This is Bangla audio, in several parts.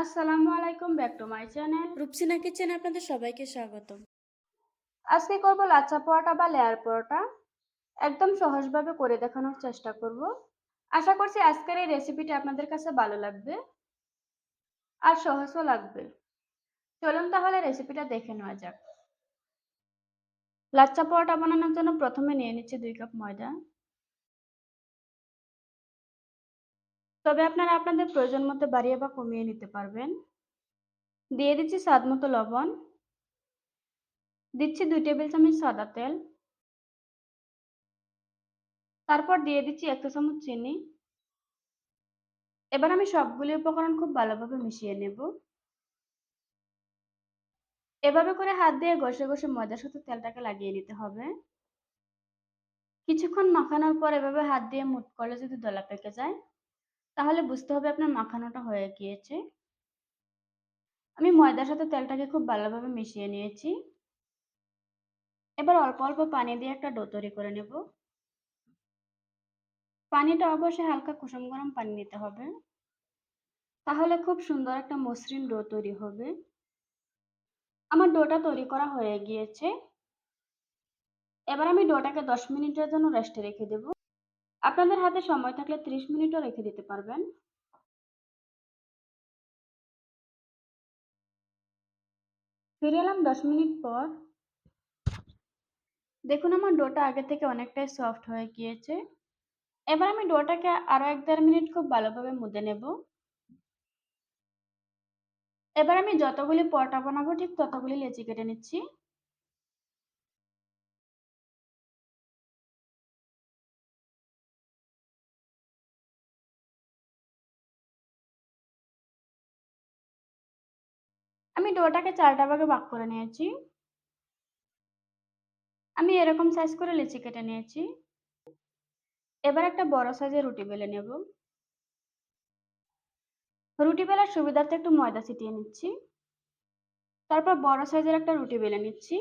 আসসালামু আলাইকুম back to my channel. Rupsina কিচেনে আপনাদের সবাইকে স্বাগতম। আজকে করব লাচ্চা পরোটা বা লেয়ার পরোটা। একদম সহজভাবে করে দেখানোর চেষ্টা করব। আশা করছি আজকের এই রেসিপিটি আপনাদের কাছে ভালো লাগবে আর সহজও লাগবে। চলুন তাহলে রেসিপিটা দেখে নেওয়া যাক। লাচ্চা পরোটা বানানোর জন্য প্রথমে নিয়ে নিচ্ছি দুই কাপ ময়দা। তবে আপনারা আপনাদের প্রয়োজন মতো বাড়িয়ে বা কমিয়ে নিতে পারবেন। দিয়ে দিচ্ছি স্বাদ মতো লবণ। দিচ্ছি দুই টেবিল চামচ সাদা তেল। তারপর দিয়ে দিচ্ছি এক চা চামচ চিনি। এবার আমি সবগুলি উপকরণ খুব ভালোভাবে মিশিয়ে নেব। এভাবে করে হাত দিয়ে ঘষে ঘষে ময়দার সাথে তেলটাকে লাগিয়ে নিতে হবে। কিছুক্ষণ মাখানোর পর এভাবে হাত দিয়ে মুট করলে যদি দলা পেকে যায় তাহলে বুঝতে হবে আপনার মাখানোটা হয়ে গিয়েছে। আমি ময়দার সাথে তেলটাকে খুব ভালোভাবে মিশিয়ে নিয়েছি। এবার অল্প অল্প পানি দিয়ে একটা ডো তৈরি করে নেব। পানিটা অবশ্যই হালকা কুসুম গরম পানি নিতে হবে। তাহলে খুব সুন্দর একটা মসৃণ ডো তৈরি হবে। আমার ডোটা তৈরি করা হয়ে গিয়েছে। এবার আমি ডোটাকে দশ মিনিটের জন্য রেস্টে রেখে দেব। আপনাদের হাতে সময় থাকলে ত্রিশ মিনিটও রেখে দিতে পারবেন। ফিরে এলাম দশ মিনিট পর। দেখুন আমার ডোটা আগে থেকে অনেকটাই সফট হয়ে গিয়েছে। এবার আমি ডোটাকে আরও এক দেড় মিনিট খুব ভালোভাবে মুদে নেব। এবার আমি যতগুলি পরোটা বানাবো ঠিক ততগুলি লেচি কেটে নিচ্ছি। আমি ডোটাকে চারটা ভাগে ভাগ করে নিয়েছি। আমি এরকম সাইজ করে লিচি কেটে নিয়েছি। এবার একটা বড় সাইজের রুটি বেলে নেব। রুটি বেলার সুবিধার্থে একটু ময়দা ছিটিয়ে নিচ্ছি। তারপর বড় সাইজের একটা রুটি বেলে নিচ্ছি।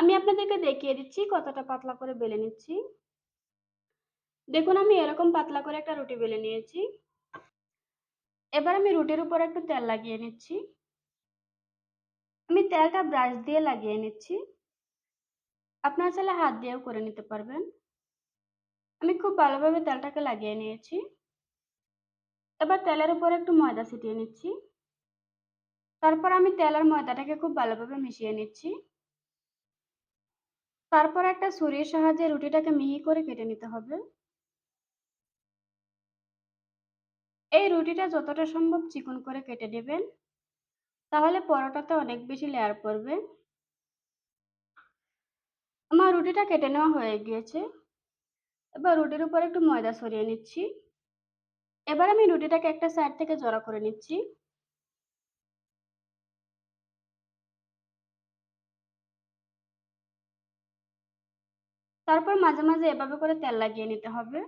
আমি আপনাদেরকে দেখিয়ে দিচ্ছি, কতটা পাতলা করে বেলে নিচ্ছি। দেখুন, আমি এরকম পাতলা করে একটা রুটি বেলে নিয়েছি। এবার আমি রুটির উপর একটু তেল লাগিয়ে নিচ্ছি। আমি তেলটা ব্রাশ দিয়ে লাগিয়ে নিচ্ছি। আপনারা চাইলে হাত দিয়েও করে নিতে পারবেন। আমি খুব ভালোভাবে তেলটাকে লাগিয়ে নিয়েছি। এবার তেলের উপর একটু ময়দা ছিটিয়ে নিচ্ছি। তারপর আমি তেল আর ময়দাটাকে খুব ভালোভাবে মিশিয়ে নিচ্ছি। তারপর একটা ছুরির সাহায্যে রুটিটাকে মিহি করে কেটে নিতে হবে। এই রুটিটা যতটা সম্ভব চিকন করে কেটে নেবেন। তাহলে পরোটাতে অনেক বেশি লেয়ার পড়বে। আমার রুটিটা কেটে নেওয়া হয়ে গিয়েছে। এবার রুটির উপর একটু ময়দা সরিয়ে নিচ্ছি। এবার আমি রুটিটাকে একটা সাইড থেকে জড়া করে নিচ্ছি। তারপর মাঝে মাঝে এভাবে করে তেল লাগিয়ে নিতে হবে।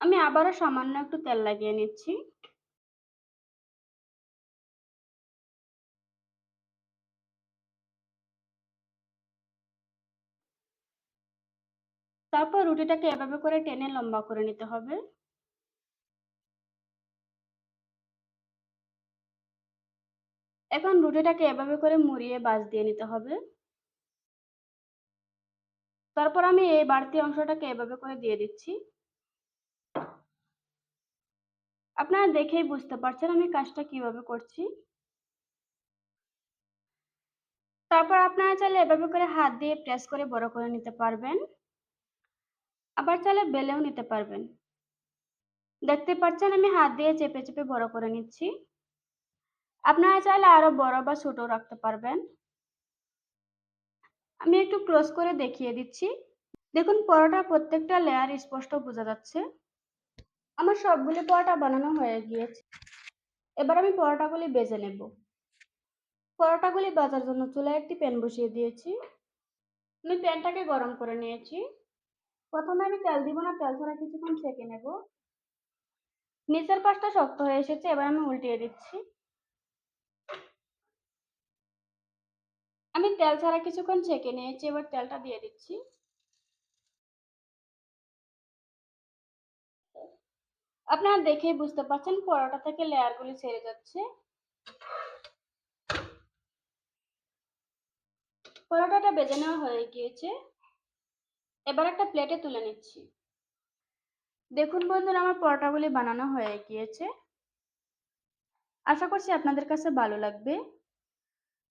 আমি আবারও সামান্য একটু তেল লাগিয়ে নিচ্ছি। তারপর রুটিটাকে এভাবে করে টেনে লম্বা করে নিতে হবে। এখন রুটিটাকে এভাবে করে মুড়িয়ে বাজ দিয়ে নিতে হবে। তারপর আমি এই বাড়তি অংশটাকে এভাবে করে দিয়ে দিচ্ছি। আপনারা দেখেই বুঝতে পারছেন আমি কাজটা কীভাবে করছি। তারপর আপনারা চাইলে এভাবে করে হাত দিয়ে প্রেস করে বড় করে নিতে পারবেন। আবার চাইলে বেলেও নিতে পারবেন। দেখতে পাচ্ছেন আমি হাত দিয়ে চেপে চেপে বড় করে নিচ্ছি। আপনারা চাইলে আরও বড় বা ছোট রাখতে পারবেন। আমি একটু ক্লোজ করে দেখিয়ে দিচ্ছি। দেখুন পরোটার প্রত্যেকটা লেয়ার স্পষ্ট বোঝা যাচ্ছে। আমার সবগুলি পরোটা বানানো হয়ে গিয়েছে। এবার আমি পরোটাগুলি বেজে নেব। পরোটাগুলি বাজার জন্য চুলায় একটি প্যান বসিয়ে দিয়েছি। আমি প্যানটাকে গরম করে নিয়েছি। প্রথমে আমি তেল দিব না, তেল ছাড়া কিছুক্ষণ সেঁকে নেব। নিচের পাশটা শক্ত হয়ে এসেছে, এবার আমি উল্টিয়ে দিচ্ছি আমি তেল ছাড়া কিছুক্ষণ ছেঁকে নিয়েছি, এবার তেলটা দিয়ে দিচ্ছি। আপনারা দেখেই বুঝতে পারছেন, পরোটা থেকে লেয়ারগুলি ছেড়ে যাচ্ছে। পরোটাটা বেজে নেওয়া হয়ে গিয়েছে। এবার একটা প্লেটে তুলে নিচ্ছি। দেখুন বন্ধুরা, আমার পরোটাগুলি বানানো হয়ে গিয়েছে। আশা করছি আপনাদের কাছে ভালো লাগবে।